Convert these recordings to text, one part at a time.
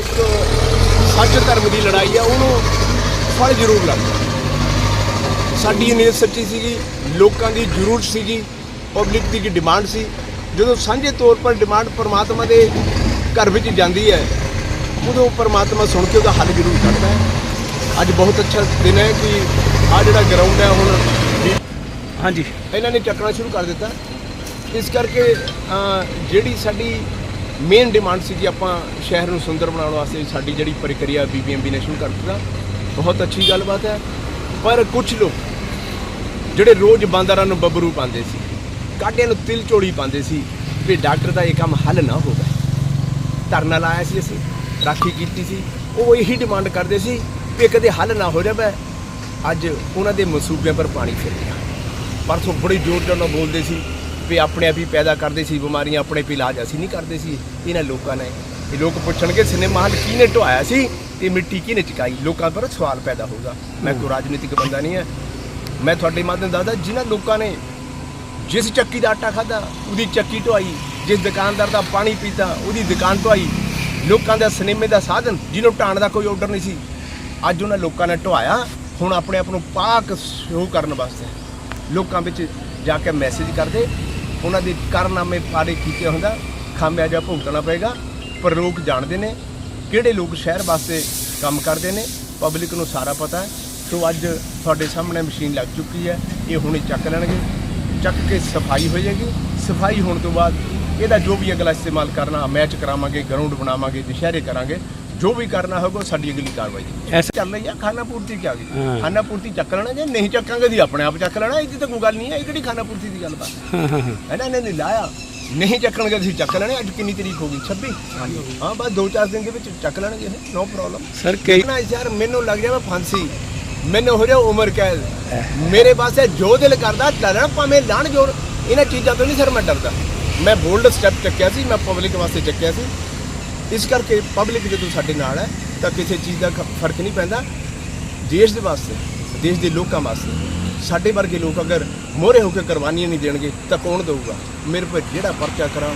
ਇੱਕ ਸੱਚ ਧਰਮ ਦੀ ਲੜਾਈ ਆ ਉਹਨੂੰ ਫਲ ਜ਼ਰੂਰ ਲੱਗਦਾ। ਸਾਡੀ ਨੀਅਤ ਸੱਚੀ ਸੀਗੀ ਲੋਕਾਂ ਦੀ ਜ਼ਰੂਰਤ ਸੀਗੀ ਪਬਲਿਕ ਦੀ ਡਿਮਾਂਡ ਸੀ। ਜਦੋਂ ਸਾਂਝੇ ਤੌਰ ਪਰ ਡਿਮਾਂਡ ਪਰਮਾਤਮਾ ਦੇ ਘਰ ਵਿੱਚ ਜਾਂਦੀ ਹੈ ਉਦੋਂ ਪਰਮਾਤਮਾ ਸੁਣ ਕੇ ਉਹਦਾ ਹੱਲ ਜ਼ਰੂਰ ਕੱਢਦਾ ਹੈ। ਅੱਜ ਬਹੁਤ ਅੱਛਾ ਦਿਨ ਹੈ ਕਿ ਆ ਜਿਹੜਾ ਗਰਾਊਂਡ ਹੈ ਹੁਣ ਹਾਂਜੀ। ਇਹਨਾਂ ਨੇ ਚੱਕਣਾ ਸ਼ੁਰੂ ਕਰ ਦਿੱਤਾ। ਇਸ ਕਰਕੇ ਜਿਹੜੀ ਸਾਡੀ ਮੇਨ ਡਿਮਾਂਡ ਸੀ ਕਿ ਆਪਾਂ ਸ਼ਹਿਰ ਨੂੰ ਸੁੰਦਰ ਬਣਾਉਣ ਵਾਸਤੇ ਸਾਡੀ ਜਿਹੜੀ ਪ੍ਰਕਿਰਿਆ ਬੀਬੀਐਮਬੀ ਨੇ ਸ਼ੁਰੂ ਕਰ ਦਿੱਤਾ ਬਹੁਤ ਅੱਛੀ ਗੱਲਬਾਤ ਹੈ। ਪਰ ਕੁਝ ਲੋਕ ਜਿਹੜੇ ਰੋਜ਼ ਬਾਂਦਰਾਂ ਨੂੰ ਬੱਬਰੂ ਪਾਉਂਦੇ ਸੀ ਕਾਟਿਆਂ ਨੂੰ ਤਿਲ ਚੋੜੀ ਪਾਉਂਦੇ ਸੀ, ਵੀ ਡਾਕਟਰ ਦਾ ਇਹ ਕੰਮ ਹੱਲ ਨਾ ਹੋਵੇ ਧਰਨਾ ਲਾਇਆ ਸੀ ਅਸੀਂ, ਰਾਖੀ ਕੀਤੀ ਸੀ, ਉਹ ਇਹੀ ਡਿਮਾਂਡ ਕਰਦੇ ਸੀ ਵੀ ਕਦੇ ਹੱਲ ਨਾ ਹੋ ਜਾਵੇ। ਅੱਜ ਉਹਨਾਂ ਦੇ ਮਸੂਬਿਆਂ ਪਰ ਪਾਣੀ ਫਿਰ ਗਿਆ। ਪਰਸੋਂ ਬੜੀ ਜ਼ੋਰ ਜੋਰ ਨਾਲ ਬੋਲਦੇ ਸੀ ਵੀ ਆਪਣੇ ਆਪ ਹੀ ਪੈਦਾ ਕਰਦੇ ਸੀ, ਬਿਮਾਰੀਆਂ ਆਪਣੇ ਆਪ ਹੀ ਇਲਾਜ ਅਸੀਂ ਨਹੀਂ ਕਰਦੇ ਸੀ, ਇਹਨਾਂ ਲੋਕਾਂ ਨੇ। ਇਹ ਲੋਕ ਪੁੱਛਣਗੇ, ਸਿਨੇਮਾ ਹਾਲ ਕਿਹਨੇ ਢਵਾਇਆ ਸੀ ਤੇ ਮਿੱਟੀ ਕਿਹਨੇ ਚਕਾਈ? ਲੋਕਾਂ ਪਰ ਸਵਾਲ ਪੈਦਾ ਹੋਊਗਾ। ਮੈਂ ਕੋਈ ਰਾਜਨੀਤਿਕ ਬੰਦਾ ਨਹੀਂ ਹੈ। ਮੈਂ ਤੁਹਾਡੇ ਮਾਧਿਅਮ ਦੱਸਦਾ, ਜਿਨ੍ਹਾਂ ਲੋਕਾਂ ਨੇ ਜਿਸ ਚੱਕੀ ਦਾ ਆਟਾ ਖਾਦਾ ਉਹਦੀ ਚੱਕੀ ਢਵਾਈ ਜਿਸ ਦੁਕਾਨਦਾਰ ਦਾ ਪਾਣੀ ਪੀਤਾ, ਉਹਦੀ ਦੁਕਾਨ ਢਵਾਈ ਲੋਕਾਂ ਦਾ ਸਿਨੇਮੇ ਦਾ ਸਾਧਨ, ਜਿਹਨੂੰ ਢਾਣ ਦਾ ਕੋਈ ਆਰਡਰ ਨਹੀਂ ਸੀ, ਅੱਜ ਉਹਨਾਂ ਲੋਕਾਂ ਨੇ ਢਵਾਇਆ ਹੁਣ ਆਪਣੇ ਆਪ ਨੂੰ ਪਾਕ ਸ਼ੋਅ ਕਰਨ ਵਾਸਤੇ। ਲੋਕਾਂ ਵਿੱਚ ਜਾ ਕੇ ਮੈਸੇਜ ਕਰਦੇ ਉਹਨਾਂ ਦੇ ਕਾਰਨਾਮੇ ਪਾੜੇ ਕੀਤੇ ਹੁੰਦਾ ਖਾਮਿਆਜਾ ਭੁਗਤਣਾ ਪਏਗਾ, ਪਰ ਲੋਕ ਜਾਣਦੇ ਨੇ, ਕਿਹੜੇ ਲੋਕ ਸ਼ਹਿਰ ਵਾਸਤੇ ਕੰਮ ਕਰਦੇ ਨੇ ਪਬਲਿਕ ਨੂੰ ਸਾਰਾ ਪਤਾ ਹੈ। ਸੋ ਅੱਜ ਤੁਹਾਡੇ ਸਾਹਮਣੇ ਮਸ਼ੀਨ ਲੱਗ ਚੁੱਕੀ ਹੈ, ਇਹ ਹੁਣੇ ਚੱਕ ਲੈਣਗੇ। ਚੱਕ ਕੇ ਸਫ਼ਾਈ ਹੋ ਜਾਏਗੀ ਸਫ਼ਾਈ ਹੋਣ ਤੋਂ ਬਾਅਦ ਇਹਦਾ ਜੋ ਵੀ ਅਗਲਾ ਇਸਤੇਮਾਲ ਕਰਨਾ ਮੈਚ ਕਰਾਵਾਂਗੇ ਗਰਾਊਂਡ ਬਣਾਵਾਂਗੇ, ਦੁਸ਼ਹਿਰੇ ਕਰਾਂਗੇ ਜੋ ਵੀ ਕਰਨਾ ਹੋਗਾ ਸਾਡੀ ਅਗਲੀ ਕਾਰਵਾਈ ਹੈ ਐਸ ਚੱਲ ਰਹੀ ਆ ਖਾਣਾ ਪੂਰਤੀ ਕੀ ਆ ਗਈ? ਹਾਂ। ਖਾਣਾ ਪੂਰਤੀ ਚੱਕ ਲੈਣਾ ਜੇ ਨਹੀਂ ਚੱਕਾਂਗੇ ਦੀ ਆਪਣੇ ਆਪ ਚੱਕ ਲੈਣਾ ਇਹਦੀ ਤਾਂ ਕੋਈ ਗੱਲ ਨਹੀਂ ਹੈ ਇਹ ਕਿਹੜੀ ਖਾਣਾ ਪੂਰਤੀ ਦੀ ਗੱਲ ਬਾਤ? ਹਾਂ ਹਾਂ ਹਾਂ। ਹੈ ਨਾ ਇਹਨੇ ਨਹੀਂ ਲਾਇਆ। ਨਹੀਂ ਚੱਕਣਗੇ ਅਸੀਂ ਚੱਕ ਲੈਣੇ ਅੱਜ ਕਿੰਨੀ ਤਰੀਕ ਹੋ ਗਈ? 26 ਹਾਂ ਬਸ 2-4 ਦਿਨ ਦੇ ਵਿੱਚ ਚੱਕ ਲੈਣਗੇ ਇਹ ਨੋ ਪ੍ਰੋਬਲਮ ਸਰ ਕਈ ਨਾ ਯਾਰ ਮੈਨੂੰ ਲੱਗ ਜਾਵੇ ਫਾਂਸੀ। ਮੈਨੂੰ ਹੋ ਜਾ ਉਮਰ ਕੈਦ। ਮੇਰੇ ਪਾਸੇ ਜੋ ਦਿਲ ਕਰਦਾ ਚੱਲਣਾ ਭਾਵੇਂ ਲਾਣ ਜੋੜ ਇਹਨਾਂ ਚੀਜ਼ਾਂ ਤੋਂ ਨਹੀਂ ਸਰ ਮੈਂ ਡਰਦਾ। ਮੈਂ ਬੋਲਡ ਸਟੈਪ ਚੱਕਿਆ ਸੀ ਮੈਂ ਪਬਲਿਕ ਵਾਸਤੇ ਚੱਕਿਆ ਸੀ। ਇਸ ਕਰਕੇ ਪਬਲਿਕ ਜਦੋਂ ਸਾਡੇ ਨਾਲ ਹੈ, ਤਾਂ ਕਿਸੇ ਚੀਜ਼ ਦਾ ਫ਼ਰਕ ਨਹੀਂ ਪੈਂਦਾ। ਦੇਸ਼ ਦੇ ਵਾਸਤੇ, ਦੇਸ਼ ਦੇ ਲੋਕਾਂ ਵਾਸਤੇ। ਸਾਡੇ ਵਰਗੇ ਲੋਕ ਅਗਰ ਮੋਹਰੇ ਹੋ ਕੇ ਕੁਰਬਾਨੀਆਂ ਨਹੀਂ ਦੇਣਗੇ, ਤਾਂ ਕੌਣ ਦੇਊਗਾ? ਮੇਰੇ ਪਰ ਜਿਹੜਾ ਪਰਚਾ ਕਰਾਂ,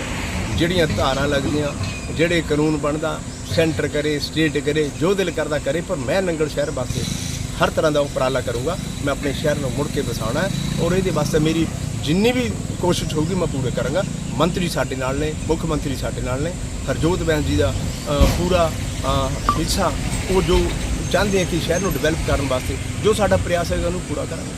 ਜਿਹੜੀਆਂ ਧਾਰਾਂ ਲੱਗਦੀਆਂ, ਜਿਹੜੇ ਕਾਨੂੰਨ ਬਣਦਾ, ਸੈਂਟਰ ਕਰੇ, ਸਟੇਟ ਕਰੇ, ਜੋ ਦਿਲ ਕਰਦਾ ਕਰੇ, ਪਰ ਮੈਂ ਨੰਗਲ ਸ਼ਹਿਰ ਵਾਸਤੇ ਹਰ ਤਰ੍ਹਾਂ ਦਾ ਉਪਰਾਲਾ ਕਰੂੰਗਾ। ਮੈਂ ਆਪਣੇ ਸ਼ਹਿਰ ਨੂੰ ਮੁੜ ਕੇ ਬਸਾਉਣਾ ਔਰ ਇਹਦੇ ਵਾਸਤੇ ਮੇਰੀ ਜਿੰਨੀ ਵੀ ਕੋਸ਼ਿਸ਼ ਹੋਊਗੀ ਮੈਂ ਪੂਰੇ ਕਰਾਂਗਾ। ਮੰਤਰੀ ਸਾਡੇ ਨਾਲ ਨੇ, ਮੁੱਖ ਮੰਤਰੀ ਸਾਡੇ ਨਾਲ ਨੇ। ਹਰਜੋਤ ਬੈਂਸ ਜੀ ਦਾ ਪੂਰਾ ਹਿੱਸਾ, ਉਹ ਜੋ ਚਾਹੁੰਦੇ ਆ ਕਿ ਸ਼ਹਿਰ ਨੂੰ ਡਿਵੈਲਪ ਕਰਨ ਵਾਸਤੇ, ਜੋ ਸਾਡਾ ਪ੍ਰਯਾਸ ਹੈ ਉਹਨੂੰ ਪੂਰਾ ਕਰਾਂਗੇ।